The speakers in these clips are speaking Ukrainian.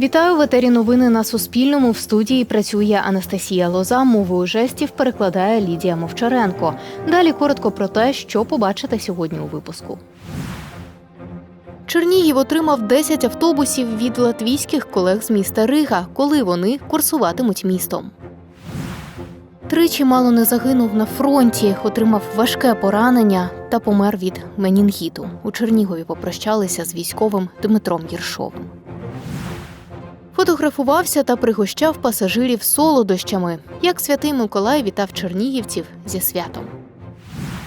Вітаю в етері новини на Суспільному. В студії працює Анастасія Лоза. Мовою жестів перекладає Лідія Мовчаренко. Далі коротко про те, що побачите сьогодні у випуску. Чернігів отримав 10 автобусів від латвійських колег з міста Рига, коли вони курсуватимуть містом. Тричі мало не загинув на фронті, отримав важке поранення та помер від менінгіту. У Чернігові попрощалися з військовим Дмитром Єршовим. Фотографувався та пригощав пасажирів солодощами, як святий Миколай вітав чернігівців зі святом.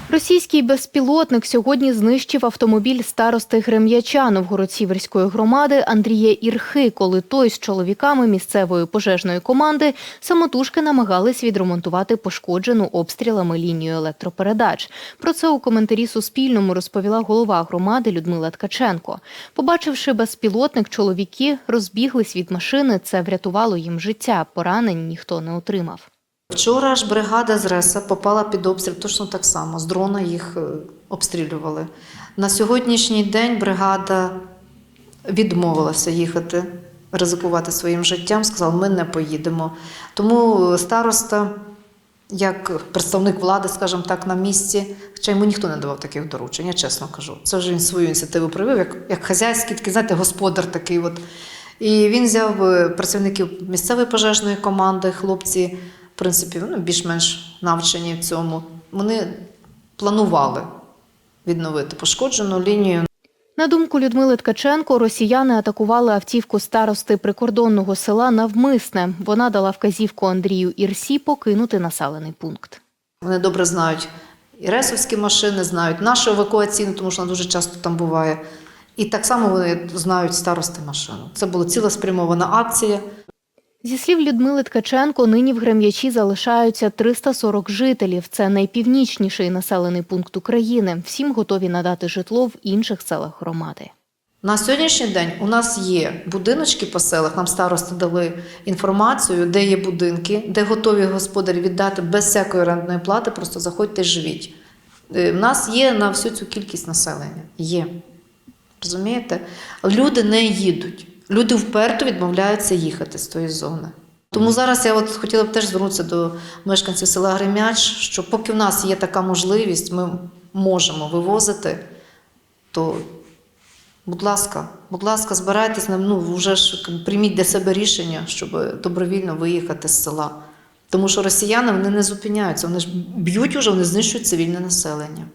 Російський безпілотник сьогодні знищив автомобіль старости Грем'яча Новгород-Сіверської громади Андрія Ірхи, коли той з чоловіками місцевої пожежної команди самотужки намагались відремонтувати пошкоджену обстрілами лінію електропередач. Про це у коментарі Суспільному розповіла голова громади Людмила Ткаченко. Побачивши безпілотник, чоловіки розбіглись від машини. Це врятувало їм життя. Поранень ніхто не отримав. Вчора ж бригада з РЕСа попала під обстріл точно так само. З дрона їх е, обстрілювали. На сьогоднішній день бригада відмовилася їхати, ризикувати своїм життям, сказала, ми не поїдемо. Тому староста, як представник влади, скажімо так, на місці, хоча йому ніхто не давав таких доручень, я чесно кажу. Це вже він свою ініціативу проявив, як, як хазяйський, такий, знаєте, господар такий. От. І він взяв е, працівників місцевої пожежної команди, хлопці, в принципі, ну, більш-менш навчені в цьому. Вони планували відновити пошкоджену лінію. На думку Людмили Ткаченко, росіяни атакували автівку старости прикордонного села навмисне. Вона дала вказівку Андрію Ірсі покинути населений пункт. Вони добре знають і ресовські машини, знають нашу евакуаційну, тому що вона дуже часто там буває. І так само вони знають старости машину. Це була цілеспрямована акція. Зі слів Людмили Ткаченко, нині в Грем'ячі залишаються 340 жителів. Це найпівнічніший населений пункт України. Всім готові надати житло в інших селах громади. На сьогоднішній день у нас є будиночки по селах. Нам старости дали інформацію, де є будинки, де готові господарі віддати без всякої орендної плати. Просто заходьте, живіть. Е, В нас є на всю цю кількість населення. Є. Розумієте? Люди не їдуть. Люди вперто відмовляються їхати з тої зони. Тому зараз я от хотіла б теж звернутися до мешканців села Гремяч, що поки в нас є така можливість, ми можемо вивозити, то Будь ласка, будь ласка, збирайтесь ну вже ж прийміть для себе рішення, щоб добровільно виїхати з села. Тому що росіяни вони не зупиняються, вони ж б'ють уже, вони знищують цивільне населення.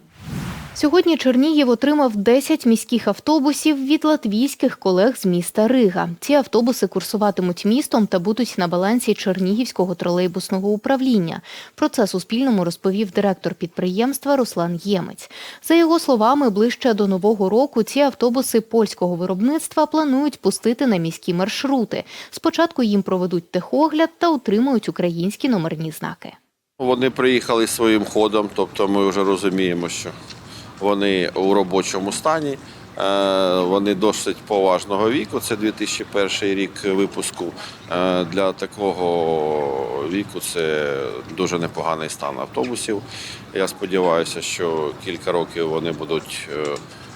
Сьогодні Чернігів отримав 10 міських автобусів від латвійських колег з міста Рига. Ці автобуси курсуватимуть містом та будуть на балансі Чернігівського тролейбусного управління. Про це Суспільному розповів директор підприємства Руслан Ємець. За його словами, ближче до нового року ці автобуси польського виробництва планують пустити на міські маршрути. Спочатку їм проведуть техогляд та утримують українські номерні знаки. Вони приїхали своїм ходом, тобто ми вже розуміємо, що вони у робочому стані. Е, Вони досить поважного віку. Це 2001 рік випуску. Е, Для такого віку це дуже непоганий стан автобусів. Я сподіваюся, що кілька років вони будуть е,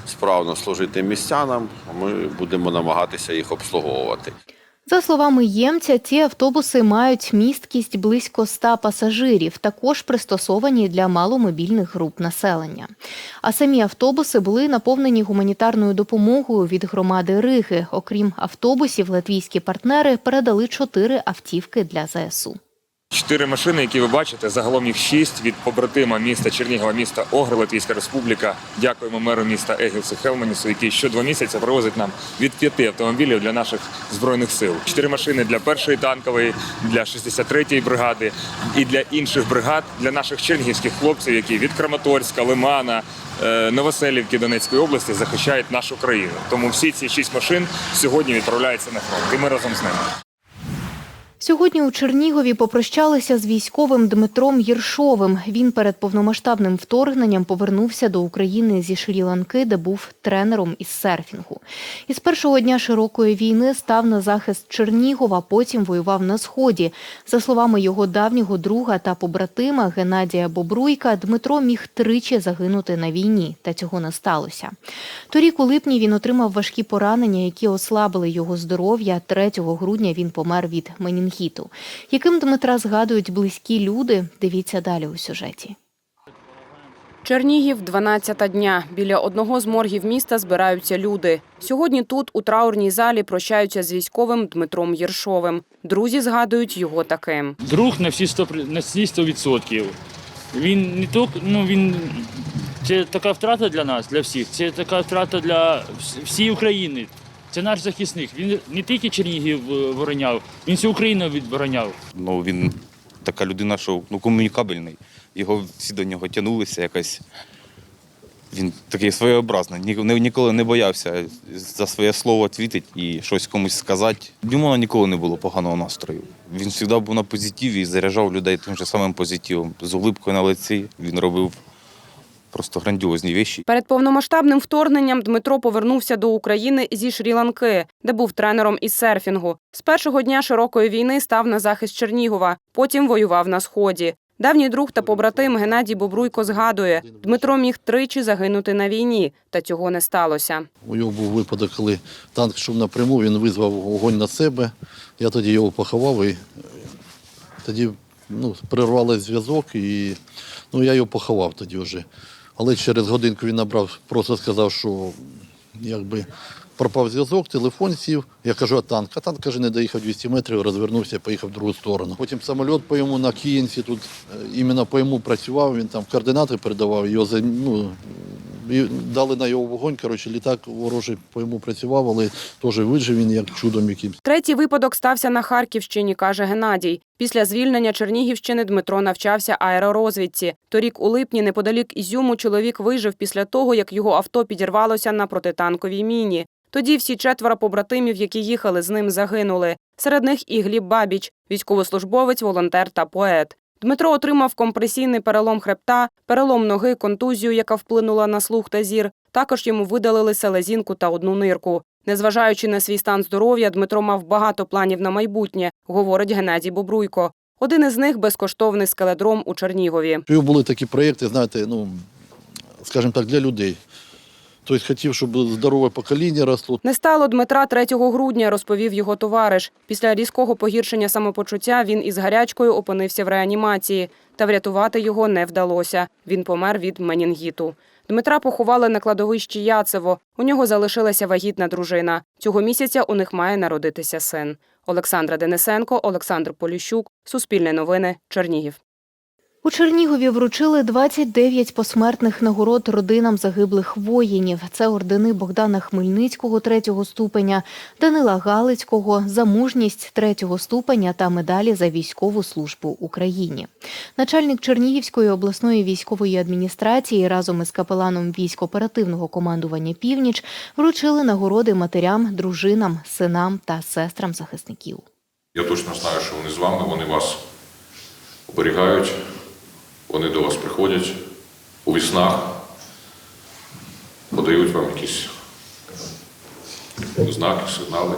справно служити містянам. Ми будемо намагатися їх обслуговувати. За словами ємця, ці автобуси мають місткість близько 100 пасажирів, також пристосовані для маломобільних груп населення. А самі автобуси були наповнені гуманітарною допомогою від громади Риги. Окрім автобусів, латвійські партнери передали чотири автівки для ЗСУ. Чотири машини, які ви бачите, загалом їх шість від побратима міста Чернігова, міста Огри, Латвійська Республіка. Дякуємо меру міста Егілсу Хелменісу, який щодва місяця привозить нам від п'яти автомобілів для наших збройних сил. Чотири машини для першої танкової, для 63-ї бригади і для інших бригад, для наших чернігівських хлопців, які від Краматорська, Лимана. е, Новоселівки Донецької області захищають нашу країну. Тому всі ці шість машин сьогодні відправляються на фронт. І ми разом з ними. Сьогодні у Чернігові попрощалися з військовим Дмитром Єршовим. Він перед повномасштабним вторгненням повернувся до України зі Шрі-Ланки, де був тренером із серфінгу. Із першого дня широкої війни став на захист Чернігова, потім воював на сході. За словами його давнього друга та побратима Геннадія Бобруйка, Дмитро міг тричі загинути на війні, та цього не сталося. Торік у липні він отримав важкі поранення, які ослабили його здоров'я. 3 грудня він помер від менінгіту. Яким Дмитра згадують близькі люди? Дивіться далі у сюжеті. Чернігів, 12 дня. Біля одного з моргів міста збираються люди. Сьогодні тут, у траурній залі, прощаються з військовим Дмитром Єршовим. Друзі згадують його таким. друг на всі 100%. На всі 100%. Він не тільки, ну він це така втрата для нас, для всіх. Це така втрата для всієї України. Це наш захисник. Він не тільки Чернігів е, вороняв, він всю Україну відбороняв. Ну, він така людина, що ну, комунікабельний. Його всі до нього тягнулися якось. Він такий своєобразний, ні- ні- ніколи не боявся за своє слово твітить і щось комусь сказати. Йому ніколи не було поганого настрою. Він завжди був на позитиві і заряджав людей тим же самим позитивом. З улипкою на лиці він робив просто грандіозні речі. Перед повномасштабним вторгненням Дмитро повернувся до України зі Шрі-Ланки, де був тренером із серфінгу. З першого дня широкої війни став на захист Чернігова, потім воював на сході. Давній друг та побратим Геннадій Бобруйко згадує, Дмитро міг тричі загинути на війні, та цього не сталося. У нього був випадок, коли танк йшов напряму, він визвав вогонь на себе. Я тоді його поховав і тоді ну, перервали зв'язок і ну, я його поховав тоді вже. Але через годинку він набрав, просто сказав, що якби пропав зв'язок, телефон сів. Я кажу, а танк? А танк каже, не доїхав 200 метрів, розвернувся, поїхав в другу сторону. Потім самоліт по йому на Київці, тут е, іменно по йому працював, він там координати передавав, його ну, дали на його вогонь. Коротше, літак ворожий по йому працював, але теж вижив він як чудом якимсь. Третій випадок стався на Харківщині, каже Геннадій. Після звільнення Чернігівщини Дмитро навчався аеророзвідці. Торік у липні неподалік Ізюму чоловік вижив після того, як його авто підірвалося на протитанковій міні. Тоді всі четверо побратимів, які їхали з ним, загинули. Серед них і Гліб Бабіч, військовослужбовець, волонтер та поет. Дмитро отримав компресійний перелом хребта, перелом ноги, контузію, яка вплинула на слух та зір. Також йому видалили селезінку та одну нирку. Незважаючи на свій стан здоров'я, Дмитро мав багато планів на майбутнє, говорить Геннадій Бобруйко. Один із них безкоштовний скеледром у Чернігові. Були такі проєкти, знаєте, ну, скажімо так, для людей. Тобто хотів, щоб здорове покоління росло. Не стало Дмитра 3 грудня, розповів його товариш. Після різкого погіршення самопочуття він із гарячкою опинився в реанімації, та врятувати його не вдалося. Він помер від менінгіту. Дмитра поховали на кладовищі Яцево. У нього залишилася вагітна дружина. Цього місяця у них має народитися син. Олександра Денисенко, Олександр Поліщук, Суспільне новини, Чернігів. У Чернігові вручили 29 посмертних нагород родинам загиблих воїнів. Це ордени Богдана Хмельницького третього ступеня, Данила Галицького за мужність третього ступеня та медалі за військову службу Україні. Начальник Чернігівської обласної військової адміністрації разом із капеланом військ-оперативного командування Північ вручили нагороди матерям, дружинам, синам та сестрам захисників. Я точно знаю, що вони з вами, вони вас оберігають, вони до вас приходять у віснах, подають вам якісь знаки, сигнали,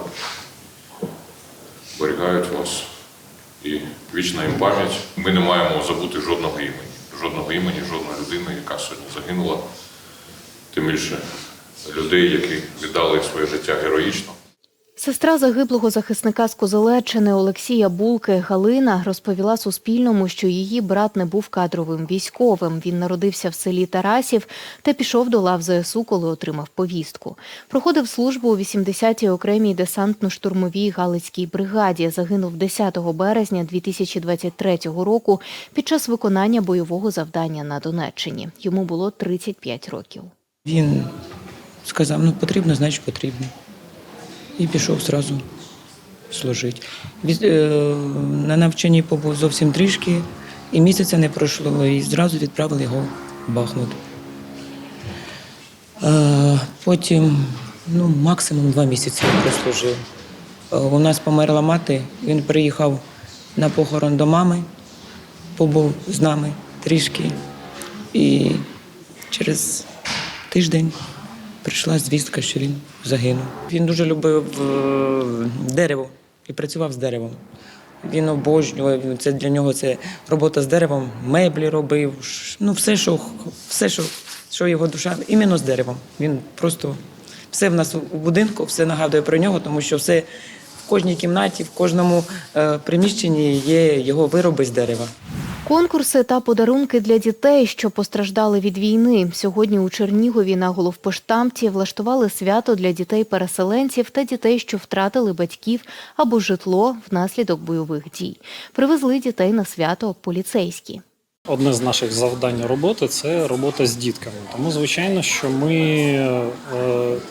оберігають вас. І вічна їм пам'ять. Ми не маємо забути жодного імені, жодного імені, жодної людини, яка сьогодні загинула. Тим більше людей, які віддали своє життя героїчно. Сестра загиблого захисника з Козелеччини Олексія Булки Галина розповіла Суспільному, що її брат не був кадровим військовим. Він народився в селі Тарасів та пішов до лав ЗСУ, коли отримав повістку. Проходив службу у 80-й окремій десантно-штурмовій Галицькій бригаді. Загинув 10 березня 2023 року під час виконання бойового завдання на Донеччині. Йому було 35 років. Він сказав, ну потрібно, значить потрібно. І пішов зразу служити. Е, на навчанні побув зовсім трішки, і місяця не пройшло, і зразу відправили його в Бахмут. Е, потім ну, максимум два місяці прослужив. Е, у нас померла мати, він приїхав на похорон до мами, побув з нами трішки. І через тиждень прийшла звістка, що він загинув. Він дуже любив е, дерево і працював з деревом. Він обожнював, це для нього це робота з деревом, меблі робив, ну все, що, все, що, що його душа, іменно з деревом. Він просто все в нас у будинку, все нагадує про нього, тому що все в кожній кімнаті, в кожному е, приміщенні є його вироби з дерева. Конкурси та подарунки для дітей, що постраждали від війни. Сьогодні у Чернігові на головпоштамті влаштували свято для дітей-переселенців та дітей, що втратили батьків або житло внаслідок бойових дій. Привезли дітей на свято поліцейські. Одне з наших завдань роботи це робота з дітками. Тому, звичайно, що ми е,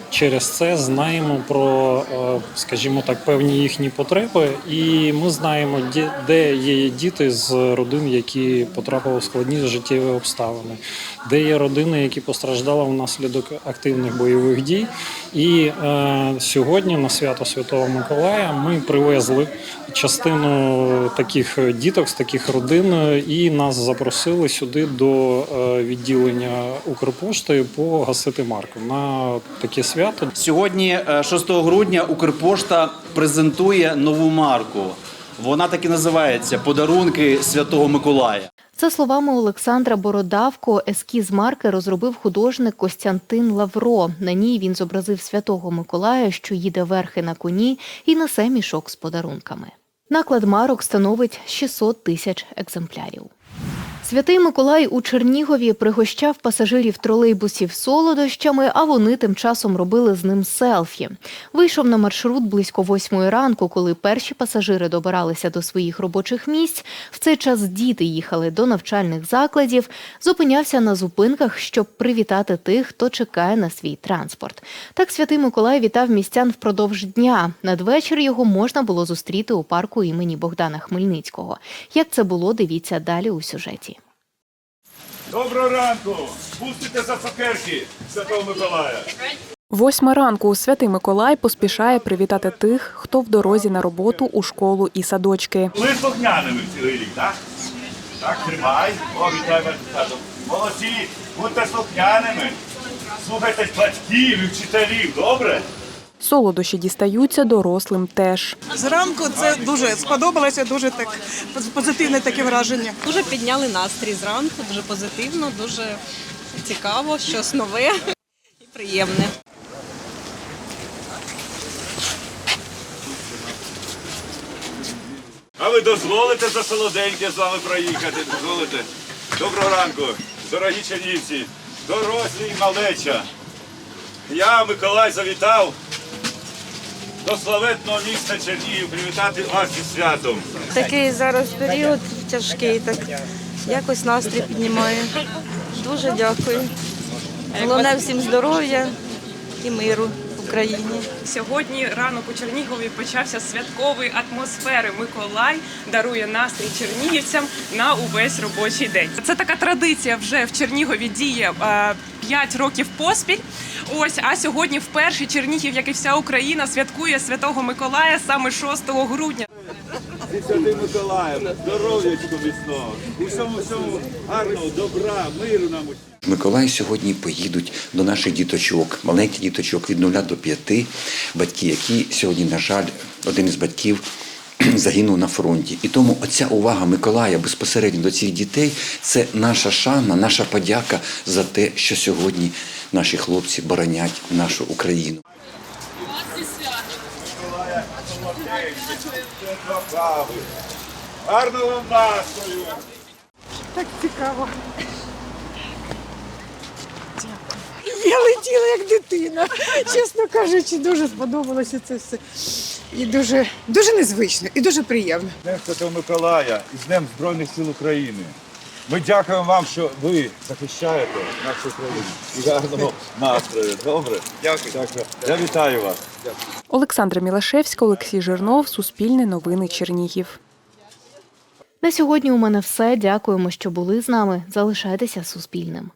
через це знаємо про, е, скажімо так, певні їхні потреби, і ми знаємо, де- де є діти з родин, які потрапили в складні життєві обставини, де є родини, які постраждали внаслідок активних бойових дій. І е, сьогодні на свято Святого Миколая ми привезли частину таких діток з таких родин, е, і нас запросили сюди до е, відділення Укрпошти погасити марку на таке свято. Сьогодні, е, 6 грудня, Укрпошта презентує нову марку. Вона так і називається Подарунки Святого Миколая. За словами Олександра Бородавко, ескіз марки розробив художник Костянтин Лавро. На ній він зобразив святого Миколая, що їде верхи на коні і несе мішок з подарунками. Наклад марок становить 600 тисяч екземплярів. Святий Миколай у Чернігові пригощав пасажирів тролейбусів солодощами, а вони тим часом робили з ним селфі. Вийшов на маршрут близько восьмої ранку, коли перші пасажири добиралися до своїх робочих місць. В цей час діти їхали до навчальних закладів, зупинявся на зупинках, щоб привітати тих, хто чекає на свій транспорт. Так святий Миколай вітав містян впродовж дня. Надвечір його можна було зустріти у парку імені Богдана Хмельницького. Як це було, дивіться далі у сюжеті. Доброго ранку! Пустите за цукерки Святого Миколая. Восьма ранку святий Миколай поспішає привітати тих, хто в дорозі на роботу у школу і садочки. Були слухняними цілий рік, так? Так, тримай. О, вітаю вас, тато. Молодці, будьте слухняними. Слухайтесь батьків і вчителів, добре? Солодощі дістаються дорослим теж. Зранку це дуже сподобалося, дуже так позитивне таке враження. Дуже підняли настрій зранку, дуже позитивно, дуже цікаво, щось нове і приємне. А ви дозволите за солоденьке з вами проїхати? Дозволите? Доброго ранку, дорогі чернівці, дорослі і малеча. Я, Миколай, завітав до славетного міста Чернігів привітати вас зі святом. Такий зараз період тяжкий, так якось настрій піднімає. Дуже дякую. Головне всім здоров'я і миру Україні. Сьогодні ранок у Чернігові почався святковий атмосфери. Миколай дарує настрій чернігівцям на увесь робочий день. Це така традиція вже в Чернігові діє. 5 років поспіль. Ось, а сьогодні вперше Чернігів, як і вся Україна, святкує Святого Миколая саме 6 грудня. Зі святим Миколаєм, міцного, усьому всьому гарного, добра, миру нам усім. Миколаї сьогодні поїдуть до наших діточок, маленьких діточок від 0 до 5, батьки, які сьогодні, на жаль, один із батьків загинув на фронті. І тому оця увага Миколая безпосередньо до цих дітей це наша шана, наша подяка за те, що сьогодні наші хлопці боронять нашу Україну. Гарного вам настрою! Так цікаво. Я летіла як дитина. Чесно кажучи, дуже сподобалося це все. І дуже, дуже незвично, і дуже приємно. Днем Святого Миколая і з Днем Збройних сил України. Ми дякуємо вам, що ви захищаєте нашу країну. І гарного настрою. Добре? Дякую. Дякую. Я вітаю вас. Олександра Мілашевська, Олексій Жирнов, Суспільне новини Чернігів. На сьогодні у мене все. Дякуємо, що були з нами. Залишайтеся Суспільним.